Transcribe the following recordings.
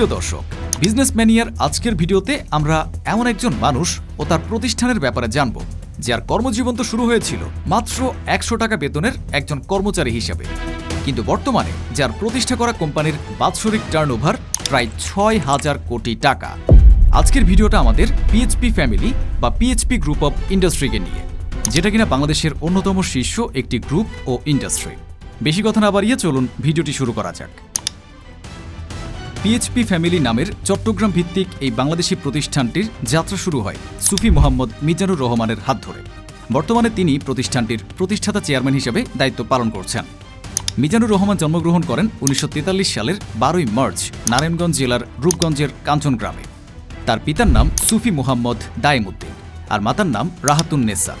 প্রিয় দর্শক বিজনেস ম্যানিয়ার আজকের ভিডিওতে আমরা এমন একজন মানুষ ও তার প্রতিষ্ঠানের ব্যাপারে জানব, যার কর্মজীবন তো শুরু হয়েছিল মাত্র একশো টাকা বেতনের একজন কর্মচারী হিসেবে। কিন্তু বর্তমানে যার প্রতিষ্ঠা করা কোম্পানির বাৎসরিক টার্নওভার প্রায় ছয় হাজার কোটি টাকা। আজকের ভিডিওটা আমাদের পিএইচপি ফ্যামিলি বা পিএইচপি গ্রুপ অফ ইন্ডাস্ট্রিকে নিয়ে, যেটা কিনা বাংলাদেশের অন্যতম শীর্ষ একটি গ্রুপ ও ইন্ডাস্ট্রি বেশি কথা না বাড়িয়ে চলুন ভিডিওটি শুরু করা যাক। পিএইচপি ফ্যামিলি নামের চট্টগ্রাম ভিত্তিক এই বাংলাদেশি প্রতিষ্ঠানটির যাত্রা শুরু হয় সুফি মোহাম্মদ মিজানুর রহমানের হাত ধরে। বর্তমানে তিনি প্রতিষ্ঠানটির প্রতিষ্ঠাতা চেয়ারম্যান হিসেবে দায়িত্ব পালন করছেন। মিজানুর রহমান জন্মগ্রহণ করেন উনিশশো তেতাল্লিশ সালের বারোই মার্চ নারায়ণগঞ্জ জেলার রূপগঞ্জের কাঞ্চন গ্রামে। তার পিতার নাম সুফি মোহাম্মদ দায়েমুদ্দিন আর মাতার নাম রাহাতুন নেসা।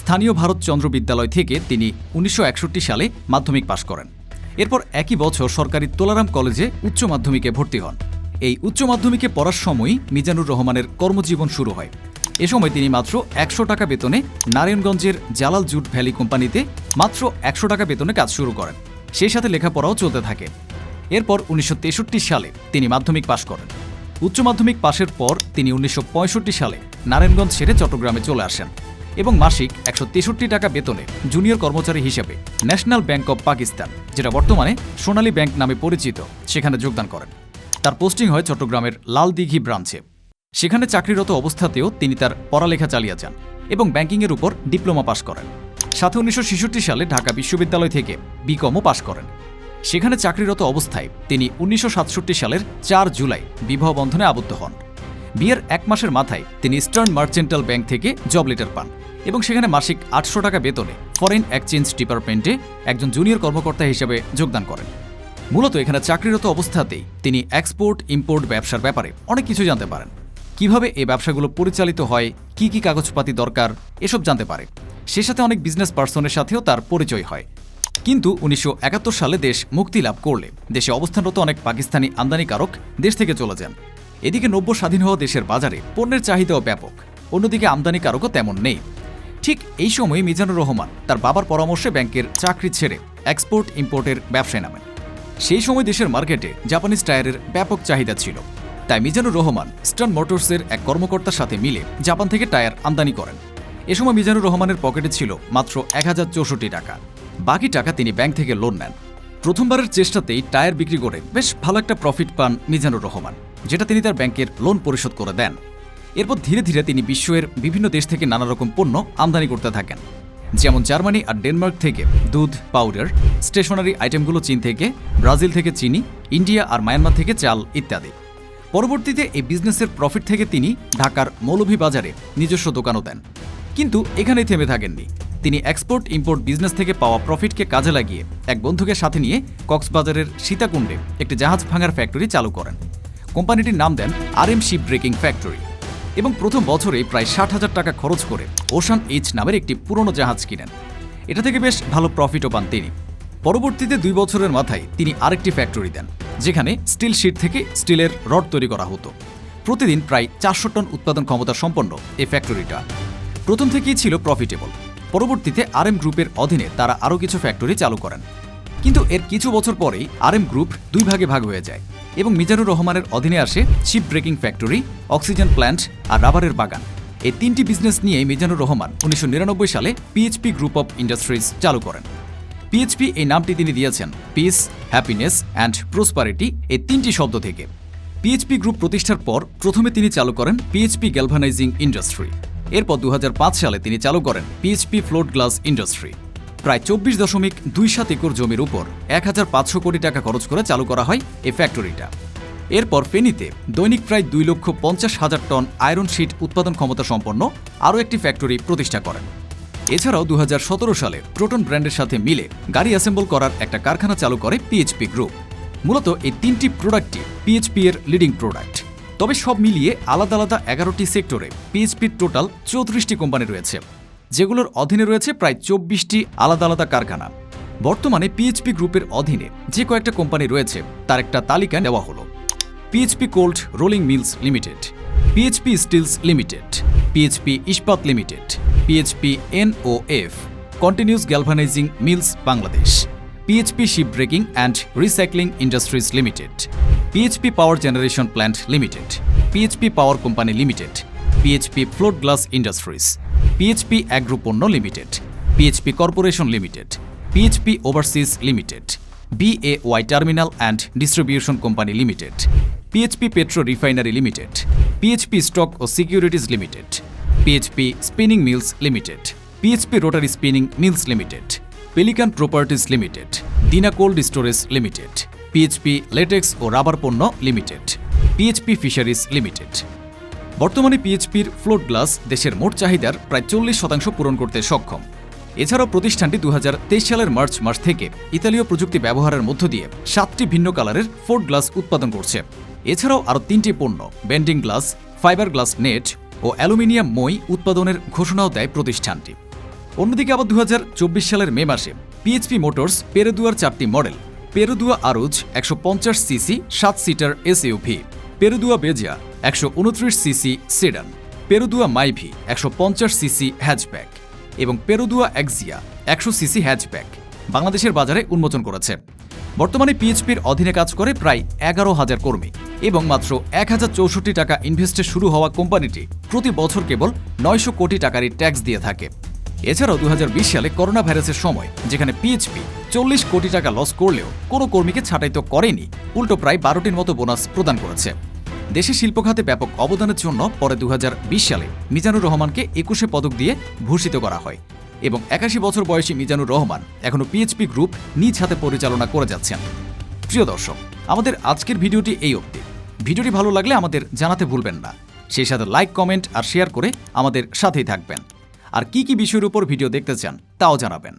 স্থানীয় ভারতচন্দ্র বিদ্যালয় থেকে তিনি উনিশশো একষট্টি সালে মাধ্যমিক পাশ করেন। এরপর একই বছর সরকারি তোলারাম কলেজে উচ্চ মাধ্যমিকে ভর্তি হন। এই উচ্চ মাধ্যমিকে পড়ার সময়ই মিজানুর রহমানের কর্মজীবন শুরু হয়। এ সময় তিনি মাত্র একশো টাকা বেতনে নারায়ণগঞ্জের জালাল জুট ভ্যালি কোম্পানিতে মাত্র একশো টাকা বেতনে কাজ শুরু করেন। সেই সাথে লেখাপড়াও চলতে থাকে। এরপর উনিশশো তেষট্টি সালে তিনি মাধ্যমিক পাশ করেন। উচ্চ মাধ্যমিক পাশের পর তিনি উনিশশো পঁয়ষট্টি সালে নারায়ণগঞ্জ ছেড়ে চট্টগ্রামে চলে আসেন। এবং মাসিক একশো তেষট্টি টাকা বেতনে জুনিয়র কর্মচারী হিসেবে ন্যাশনাল ব্যাংক অব পাকিস্তান, যেটা বর্তমানে সোনালী ব্যাংক নামে পরিচিত, সেখানে যোগদান করেন। তার পোস্টিং হয় চট্টগ্রামের লালদিঘি ব্রাঞ্চে সেখানে চাকরিরত অবস্থাতেও তিনি তার পড়ালেখা চালিয়ে যান এবং ব্যাংকিংয়ের উপর ডিপ্লোমা পাশ করেন। সাথে উনিশশো ছেষট্টি সালে ঢাকা বিশ্ববিদ্যালয় থেকে বিকমও পাশ করেন। সেখানে চাকরিরত অবস্থায় তিনি উনিশশো সাতষট্টি সালের চার জুলাই বিবাহ বন্ধনে আবদ্ধ হন। বিয়ের এক মাসের মাথায় তিনি ইস্টার্ন মার্চেন্টাল ব্যাংক থেকে জব লেটার পান এবং সেখানে মাসিক আটশো টাকা বেতনে ফরেন এক্সচেঞ্জ ডিপার্টমেন্টে একজন জুনিয়র কর্মকর্তা হিসেবে যোগদান করেন। মূলত এখানে চাকরিরত অবস্থাতেই তিনি এক্সপোর্ট ইম্পোর্ট ব্যবসার ব্যাপারে অনেক কিছু জানতে পারেন। কীভাবে এই ব্যবসাগুলো পরিচালিত হয়, কি কি কাগজপাতি দরকার, এসব জানতে পারে। সে সাথে অনেক বিজনেস পার্সনের সাথেও তার পরিচয় হয়। কিন্তু উনিশশো একাত্তর সালে দেশ মুক্তি লাভ করলে। দেশে অবস্থানরত অনেক পাকিস্তানি আমদানিকারক দেশ থেকে চলে যান। এদিকে নব্য স্বাধীন হওয়া দেশের বাজারে পণ্যের চাহিদাও ব্যাপক। অন্যদিকে আমদানিকারকও তেমন নেই। ঠিক এই সময় মিজানুর রহমান তার বাবার পরামর্শে ব্যাংকের চাকরি ছেড়ে এক্সপোর্ট ইম্পোর্টের ব্যবসায় নামেন। সেই সময় দেশের মার্কেটে জাপানিজ টায়ারের ব্যাপক চাহিদা ছিল। তাই মিজানুর রহমান স্টার্ন মোটরসের এক কর্মকর্তার সাথে মিলে জাপান থেকে টায়ার আমদানি করেন। এ সময় মিজানুর রহমানের পকেটে ছিল মাত্র এক হাজার চৌষট্টি টাকা। বাকি টাকা তিনি ব্যাংক থেকে লোন নেন। প্রথমবারের চেষ্টাতেই টায়ার বিক্রি করে বেশ ভালো একটা প্রফিট পান মিজানুর রহমান। যেটা তিনি তার ব্যাংকের লোন পরিশোধ করে দেন। এরপর ধীরে ধীরে তিনি বিশ্বের বিভিন্ন দেশ থেকে নানা রকম পণ্য আমদানি করতে থাকেন। যেমন জার্মানি আর ডেনমার্ক থেকে দুধ, পাউডার, স্টেশনারি আইটেমগুলো চীন থেকে, ব্রাজিল থেকে চিনি, ইন্ডিয়া আর মায়ানমার থেকে চাল ইত্যাদি। পরবর্তীতে এই বিজনেসের প্রফিট থেকে তিনি ঢাকার মৌলভী বাজারে নিজস্ব দোকানও দেন। কিন্তু এখানেই থেমে থাকেননি। তিনি এক্সপোর্ট ইম্পোর্ট বিজনেস থেকে পাওয়া প্রফিটকে কাজে লাগিয়ে এক বন্ধুকে সাথে নিয়ে কক্সবাজারের সীতাকুণ্ডে একটি জাহাজ ভাঙার ফ্যাক্টরি চালু করেন। কোম্পানিটির নাম দেন R M ship breaking factory এবং প্রথম বছরে প্রায় ষাট হাজার টাকা খরচ করে ওশান এইচ নামের একটি পুরনো জাহাজ কিনেন। এটা থেকে বেশ ভালো প্রফিটও পান তিনি। পরবর্তীতে দুই বছরের মাথায় তিনি আরেকটি ফ্যাক্টরি দেন, যেখানে স্টিল শিট থেকে স্টিলের রড তৈরি করা হতো। প্রতিদিন প্রায় চারশো টন উৎপাদন ক্ষমতা সম্পন্ন এই ফ্যাক্টরিটা প্রথম থেকেই ছিল প্রফিটেবল পরবর্তীতে আরএম গ্রুপের অধীনে তারা আরও কিছু ফ্যাক্টরি চালু করেন। কিন্তু এর কিছু বছর পরেই আরএম গ্রুপ দুই ভাগে ভাগ হয়ে যায়। এবং মিজানুর রহমানের অধীনে আসে ship breaking factory, oxygen plant আর রাবারের বাগান। এই তিনটি বিজনেস নিয়ে মিজানুর রহমান উনিশশো নিরানব্বই সালে পিএইচপি গ্রুপ অফ ইন্ডাস্ট্রিজ চালু করেন। পিএইচপি এই নামটি তিনি দিয়েছেন পিস হ্যাপিনেস অ্যান্ড প্রসপারিটি এই তিনটি শব্দ থেকে। পিএইচপি গ্রুপ প্রতিষ্ঠার পর প্রথমে তিনি চালু করেন পিএইচপি গ্যালভানাইজিং ইন্ডাস্ট্রি এরপর দু হাজার পাঁচ সালে তিনি চালু করেন পিএইচপি ফ্লোট গ্লাস ইন্ডাস্ট্রি প্রায় চব্বিশ দশমিক দুই সাত একর জমির উপর এক হাজার পাঁচশো কোটি টাকা খরচ করে চালু করা হয় এই ফ্যাক্টরিটা। এরপর ফেনীতে দৈনিক প্রায় দুই লক্ষ পঞ্চাশ হাজার টন আয়রন শিট উৎপাদন ক্ষমতা সম্পন্ন আরও একটি ফ্যাক্টরি প্রতিষ্ঠা করেন। এছাড়াও দু হাজার সতেরো সালে প্রোটন ব্র্যান্ডের সাথে মিলে গাড়ি অ্যাসেম্বল করার একটা কারখানা চালু করে পিএইচপি গ্রুপ। মূলত এই তিনটি প্রোডাক্টই পিএইচপি এর লিডিং প্রোডাক্ট। তবে সব মিলিয়ে আলাদা আলাদা এগারোটি সেক্টরে পিএইচপির টোটাল চৌত্রিশটি কোম্পানি রয়েছে। যেগুলোর অধীনে রয়েছে প্রায় চব্বিশটি আলাদা আলাদা কারখানা। বর্তমানে পিএইচপি গ্রুপের অধীনে যে কয়েকটা কোম্পানি রয়েছে, তার একটা তালিকা নেওয়া হলো। PHP cold rolling mills limited PHP steels limited PHP ইস্পাত limited PHP NOF continuous galvanising mills Bangladesh PHP ship breaking and recycling industries limited PHP power generation plant limited PHP power company limited PHP float glass industries PHP agro পণ্য limited PHP corporation limited PHP overseas limited BAY terminal and distribution company limited PHP petro refinery limited PHP stock O securities limited PHP spinning mills limited PHP rotary spinning mills limited pelican properties limited Dina cold storage limited PHP latex O rubber পণ্য limited PHP fisheries limited বর্তমানে পিএইচপির float glass দেশের মোট চাহিদার প্রায় চল্লিশ শতাংশ পূরণ করতে সক্ষম। এছাড়াও প্রতিষ্ঠানটি দু হাজার তেইশ সালের মার্চ মাস থেকে ইতালীয় প্রযুক্তি ব্যবহারের মধ্য দিয়ে সাতটি ভিন্ন কালারের ফোর্ট গ্লাস উৎপাদন করছে। এছাড়াও আরও তিনটি পণ্য bending glass fiber glass net ও অ্যালুমিনিয়াম মই উৎপাদনের ঘোষণাও দেয় প্রতিষ্ঠানটি। অন্যদিকে আবার দু হাজার চব্বিশ সালের মে মাসে পিএইচপি মোটরস পেরেদুয়ার চারটি মডেল, পেরুদুয়া আরুজ একশো পঞ্চাশ সিসি সাত সিটার এসইউভি, পেরুদুয়া বেজিয়া একশো উনত্রিশ সিসি সেডান পেরুদুয়া মাইভি একশো পঞ্চাশ সিসি হ্যাচব্যাক এবং পেরুদুয়া এক্সিয়া একশো সিসি হ্যাচব্যাক বাংলাদেশের বাজারে উন্মোচন করেছে। বর্তমানে পিএইচপির অধীনে কাজ করে প্রায় এগারো হাজার কর্মী এবং মাত্র এক হাজার চৌষট্টি টাকা ইনভেস্টে শুরু হওয়া কোম্পানিটি প্রতি বছর কেবল নয়শো কোটি টাকারই ট্যাক্স দিয়ে থাকে। এছাড়াও দু হাজার বিশ সালে করোনা ভাইরাসের সময় যেখানে পিএইচপি চল্লিশ কোটি টাকা লস করলেও কোনো কর্মীকে ছাঁটাই তো করেনি, উল্টো প্রায় বারোটির মতো বোনাস প্রদান করেছে। দেশে শিল্পখাতে ব্যাপক অবদানের জন্য পরে দু হাজার বিশ সালে মিজানুর রহমানকে একুশে পদক দিয়ে ভূষিত করা হয় এবং একাশি বছর বয়সী মিজানুর রহমান এখনও পিএইচপি গ্রুপ নিজ হাতে পরিচালনা করে যাচ্ছেন। প্রিয় দর্শক, আমাদের আজকের ভিডিওটি এই অবধি। ভিডিওটি ভালো লাগলে আমাদের জানাতে ভুলবেন না। সেই সাথে লাইক, কমেন্ট আর শেয়ার করে আমাদের সাথেই থাকবেন। আর কি কি বিষয়ের উপর ভিডিও দেখতে চান, তাও জানাবেন।